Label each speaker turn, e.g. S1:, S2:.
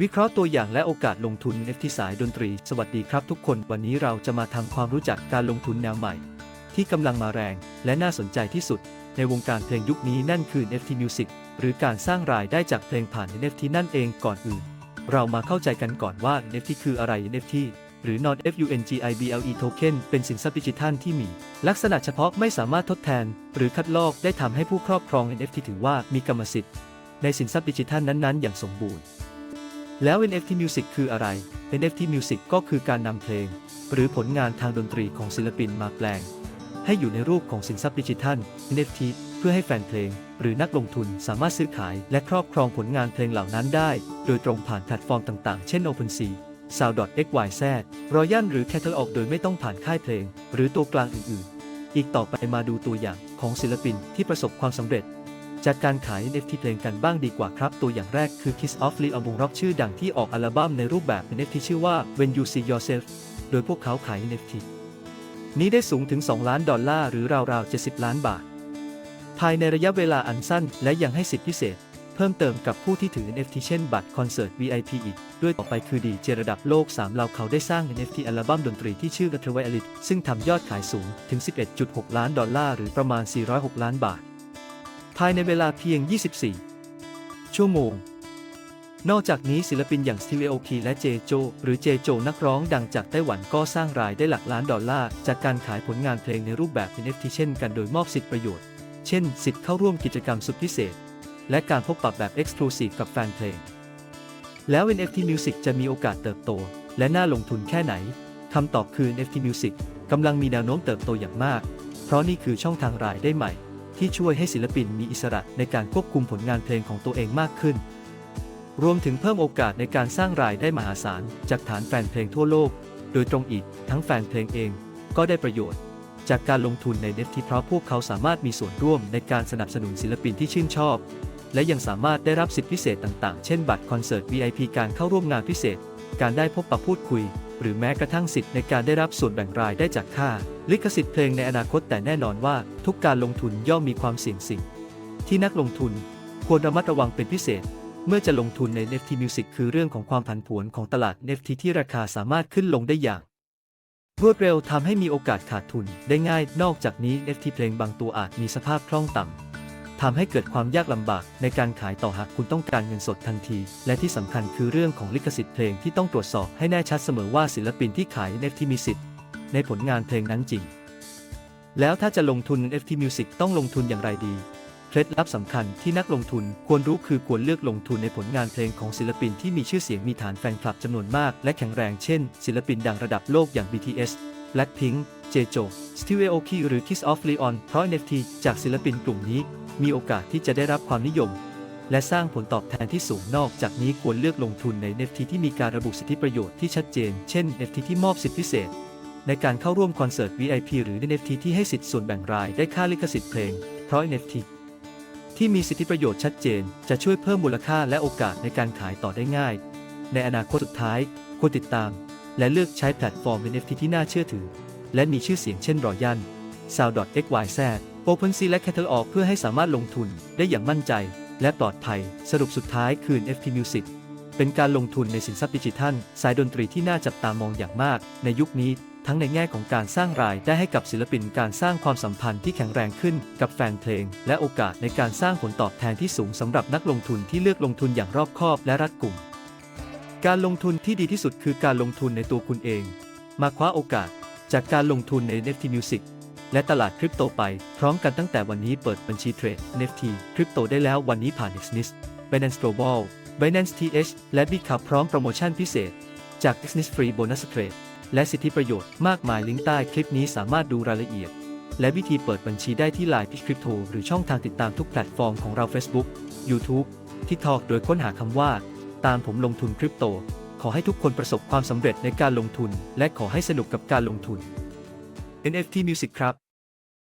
S1: วิเคราะห์ตัวอย่างและโอกาสลงทุน NFT สายดนตรี สวัสดีครับทุกคน วันนี้เราจะมาทำความรู้จักการลงทุนแนวใหม่ ที่กำลังมาแรงและน่าสนใจที่สุด ในวงการเพลงยุคนี้นั่นคือ NFT Music หรือการสร้างรายได้จากเพลงผ่าน NFT นั่นเองก่อนอื่น เรามาเข้าใจกันก่อนว่า NFT คืออะไร NFT หรือ Non Fungible Token เป็นสินทรัพย์ดิจิทัลที่มี ลักษณะเฉพาะไม่สามารถทดแทน หรือคัดลอกได้ทำให้ผู้ครอบครอง NFT ถือว่ามีกรรมสิทธิ์ ในสินทรัพย์ดิจิทัลนั้นๆ อย่างสมบูรณ์ แล้ว NFT Music คืออะไร NFT Music ก็คือการนำเพลง หรือผลงานทางดนตรีของศิลปินมาแปลง ให้อยู่ในรูปของสินทรัพย์ดิจิทัล NFT เพื่อให้แฟนเพลง หรือนักลงทุนสามารถซื้อขายและครอบครองผลงานเพลงเหล่านั้นได้ โดยตรงผ่านแพลตฟอร์มต่างๆ เช่น OpenSea Sound.xyz Royal หรือ Catalog โดยไม่ต้องผ่านค่ายเพลง หรือตัวกลางอื่นๆ อีกต่อไปมาดูตัวอย่างของศิลปินที่ประสบความสำเร็จ จากการขาย NFT เพลงกันบ้างดีกว่าครับ ตัวอย่างแรกคือ Kiss of Lee อัลบั้มร็อกชื่อดังที่ออกอัลบั้มในรูปแบบ NFT ชื่อว่า When You See Yourself โดยพวกเขาขาย NFT นี้ได้สูงถึง 2 ล้านดอลลาร์หรือราวๆ 70 ล้านบาท ภายในระยะเวลาอันสั้นและยังให้สิทธิพิเศษ เพิ่มเติมกับผู้ที่ถือ NFT เช่นบัตรคอนเสิร์ต VIP อีก ด้วยต่อไปคือดีเจระดับโลก 3 เราเขาได้สร้าง NFT อัลบั้มดนตรีที่ชื่อ The t r a v e l i t ซึ่งทำยอดขายสูงถึง 11.6 ล้านดอลลาร์หรือประมาณ 406 ล้านบาท ภายในเวลาเพียง 24 ชั่วโมง นอกจากนี้ศิลปินอย่าง Stevie Aoki และเจโจ หรือเจโจนักร้องดังจากไต้หวันก็สร้างรายได้หลักล้านดอลลาร์ จากการขายผลงานเพลงในรูปแบบ NFT เช่นกันโดยมอบสิทธิประโยชน์ เช่น สิทธิ์เข้าร่วมกิจกรรมสุดพิเศษ และการพบปะแบบ Exclusive กับแฟนเพลง แล้ว NFT Music จะมีโอกาสเติบโต และน่าลงทุนแค่ไหนคำตอบคือ NFT Music กำลังมีแนวโน้มเติบโตอย่างมาก เพราะนี่คือช่องทางรายได้ใหม่ ที่ช่วยให้ศิลปินมีอิสระในการควบคุมผลงานเพลงของตัวเองมากขึ้น รวมถึงเพิ่มโอกาสในการสร้างรายได้มหาศาล จากฐานแฟนเพลงทั่วโลก โดยตรงอีกทั้งแฟนเพลงเองก็ได้ประโยชน์ จากการลงทุนใน NFT เพราะพวกเขาสามารถมีส่วนร่วมในการสนับสนุนศิลปินที่ชื่นชอบ และยังสามารถได้รับสิทธิพิเศษต่างๆ เช่นบัตรคอนเสิร์ต VIP การเข้าร่วมงานพิเศษ การได้พบปะพูดคุย หรือแม้กระทั่งสิทธิ์ในการได้รับส่วนแบ่งรายได้จากค่า ลิขสิทธิ์เพลงในอนาคตแต่แน่นอนว่าทุกการลงทุนย่อมมีความเสี่ยงสิ่ง ที่นักลงทุนควรระมัดระวังเป็นพิเศษ เมื่อจะลงทุนใน NFT Music คือเรื่องของความผันผวนของตลาด NFT ที่ราคาสามารถขึ้นลงได้อย่างรวดเร็วทำให้มีโอกาสขาดทุนได้ง่าย นอกจากนี้ NFT เพลงบางตัวอาจมีสภาพคล่องต่ำ ทำให้เกิดความยากลำบากในการขายต่อหากคุณต้องการเงินสดทันที และที่สำคัญคือเรื่องของลิขสิทธิ์เพลงที่ต้องตรวจสอบให้แน่ชัดเสมอว่าศิลปินที่ขาย NFT มีสิทธิ์ในผลงานเพลงนั้นจริง แล้วถ้าจะลงทุน NFT Music ต้องลงทุนอย่างไรดี เคล็ดลับสำคัญที่นักลงทุนควรรู้คือควรเลือกลงทุนในผลงานเพลงของศิลปินที่มีชื่อเสียงมีฐานแฟนคลับจำนวนมาก และแข็งแรงเช่น ศิลปินดังระดับโลกอย่าง BTS Blackpink Jejo Stevie Aoki หรือ Kiss of Leon เพราะ NFT จากศิลปินกลุ่มนี้ มีโอกาสที่จะได้รับความนิยม และสร้างผลตอบแทนที่สูงนอกจากนี้ควรเลือกลงทุนใน NFT ที่มีการระบุสิทธิประโยชน์ที่ชัดเจน เช่น NFT ที่มอบสิทธิพิเศษ ในการเข้าร่วมคอนเสิร์ต VIP หรือ NFT ที่ให้สิทธิ์ส่วนแบ่งรายได้ค่าลิขสิทธิ์เพลง เพราะ NFT ที่มีสิทธิประโยชน์ชัดเจน จะช่วยเพิ่มมูลค่าและโอกาสในการขายต่อได้ง่าย ในอนาคตสุดท้ายควรติดตาม และเลือกใช้แพลตฟอร์ม NFT ที่น่าเชื่อถือ และมีชื่อเสียงเช่น Royal Sound.xyz OpenSea และ Catalog เพื่อให้สามารถลงทุนได้อย่างมั่นใจ และปลอดภัย สรุปสุดท้ายคือ NFT Music เป็นการลงทุนในสินทรัพย์ดิจิทัล สายดนตรีที่น่าจับตามองอย่างมาก ในยุคนี้ ทั้งในแง่ของการสร้างรายได้ให้กับศิลปินการสร้างความสัมพันธ์ที่แข็งแรงขึ้นกับแฟนเพลง และโอกาสในการสร้างผลตอบแทนที่สูงสำหรับนักลงทุนที่เลือกลงทุนอย่างรอบคอบและรัดกุม การลงทุนที่ดีที่สุดคือการลงทุนในตัวคุณเอง มาคว้าโอกาส จากการลงทุนใน NFT Music และตลาดคริปโตไปพร้อมกันตั้งแต่วันนี้เปิดบัญชีเทรด NFT คริปโตได้แล้ววันนี้ผ่าน Exness Binance Global Binance TH และ Bitcup พร้อมโปรโมชั่นพิเศษ จาก Exness Free Bonus Trade และสิทธิประโยชน์มากมายลิงก์ใต้คลิปนี้สามารถดูรายละเอียด และวิธีเปิดบัญชีได้ที่ Line พิคริปโตหรือช่องทางติดตามทุกแพลตฟอร์มของเรา Facebook YouTube TikTok โดยค้นหาคำว่า ตามผมลงทุนคริปโต ขอให้ทุกคนประสบความสำเร็จในการลงทุน และขอให้สนุกกับการลงทุน NFT Music ครับ